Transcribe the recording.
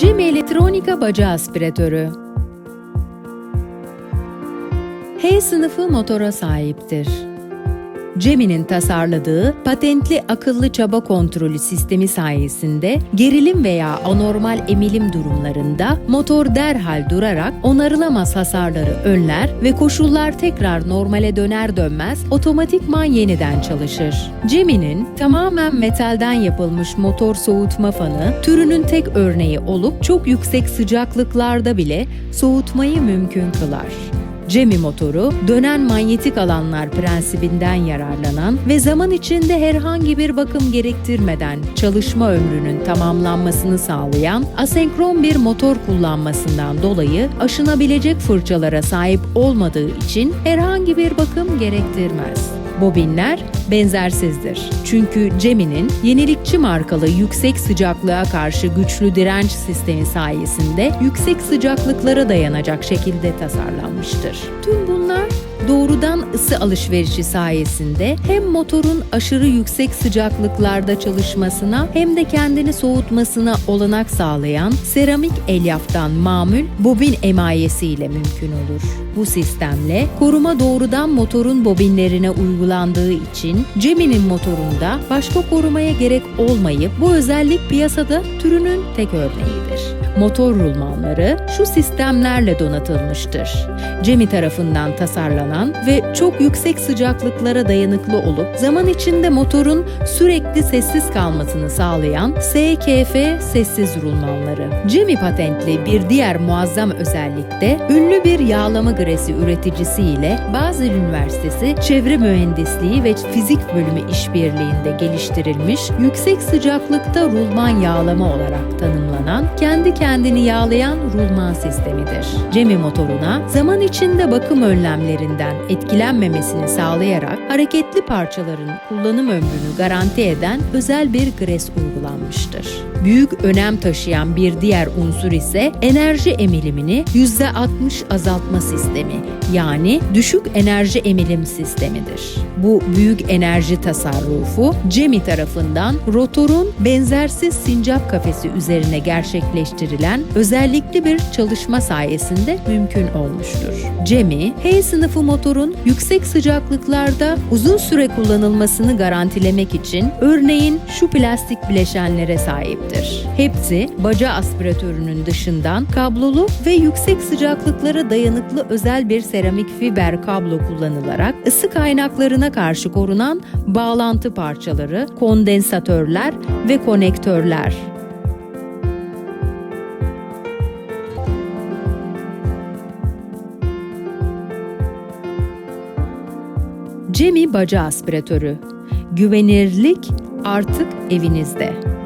Cem Elektronika Baca Aspiratörü H sınıfı motora sahiptir. Cem'in tasarladığı patentli akıllı çaba kontrolü sistemi sayesinde gerilim veya anormal emilim durumlarında motor derhal durarak onarılamaz hasarları önler ve koşullar tekrar normale döner dönmez otomatikman yeniden çalışır. Cem'in tamamen metalden yapılmış motor soğutma fanı türünün tek örneği olup çok yüksek sıcaklıklarda bile soğutmayı mümkün kılar. Cemi motoru dönen manyetik alanlar prensibinden yararlanan ve zaman içinde herhangi bir bakım gerektirmeden çalışma ömrünün tamamlanmasını sağlayan asenkron bir motor kullanmasından dolayı aşınabilecek fırçalara sahip olmadığı için herhangi bir bakım gerektirmez. Bobinler benzersizdir. Çünkü Cemi'nin yenilikçi markalı yüksek sıcaklığa karşı güçlü direnç sistemi sayesinde yüksek sıcaklıklara dayanacak şekilde tasarlanmıştır. Tüm bunlar doğrudan ısı alışverişi sayesinde hem motorun aşırı yüksek sıcaklıklarda çalışmasına hem de kendini soğutmasına olanak sağlayan seramik elyaftan mamül bobin emayesiyle mümkün olur. Bu sistemle koruma doğrudan motorun bobinlerine uygulandığı için Cemi'nin motorunda başka korumaya gerek olmayıp bu özellik piyasada türünün tek örneğidir. Motor rulmanları şu sistemlerle donatılmıştır. Cemi tarafından tasarlanan ve çok yüksek sıcaklıklara dayanıklı olup zaman içinde motorun sürekli sessiz kalmasını sağlayan SKF sessiz rulmanları. Cemi patentli bir diğer muazzam özellik de ünlü bir yağlama gresi üreticisi ile Basel Üniversitesi Çevre Mühendisliği ve Fizik Bölümü işbirliğinde geliştirilmiş yüksek sıcaklıkta rulman yağlama olarak tanımlanan kendi kendini yağlayan rulman sistemidir. Cemi motoruna zaman içinde bakım önlemlerinden etkilenmemesini sağlayarak hareketli parçaların kullanım ömrünü garanti eden özel bir gres uygulanmıştır. Büyük önem taşıyan bir diğer unsur ise enerji emilimini %60 azaltma sistemi yani düşük enerji emilim sistemidir. Bu büyük enerji tasarrufu Cemi tarafından rotorun benzersiz sincap kafesi üzerine gerçekleştirilen özellikli bir çalışma sayesinde mümkün olmuştur. Cemi, H sınıfı motorun yüksek sıcaklıklarda uzun süre kullanılmasını garantilemek için örneğin şu plastik bileşenlere sahiptir. Hepsi baca aspiratörünün dışından kablolu ve yüksek sıcaklıklara dayanıklı özel bir seramik fiber kablo kullanılarak ısı kaynaklarına karşı korunan bağlantı parçaları, kondensatörler ve konektörler Cemi baca aspiratörü. Güvenirlik artık evinizde.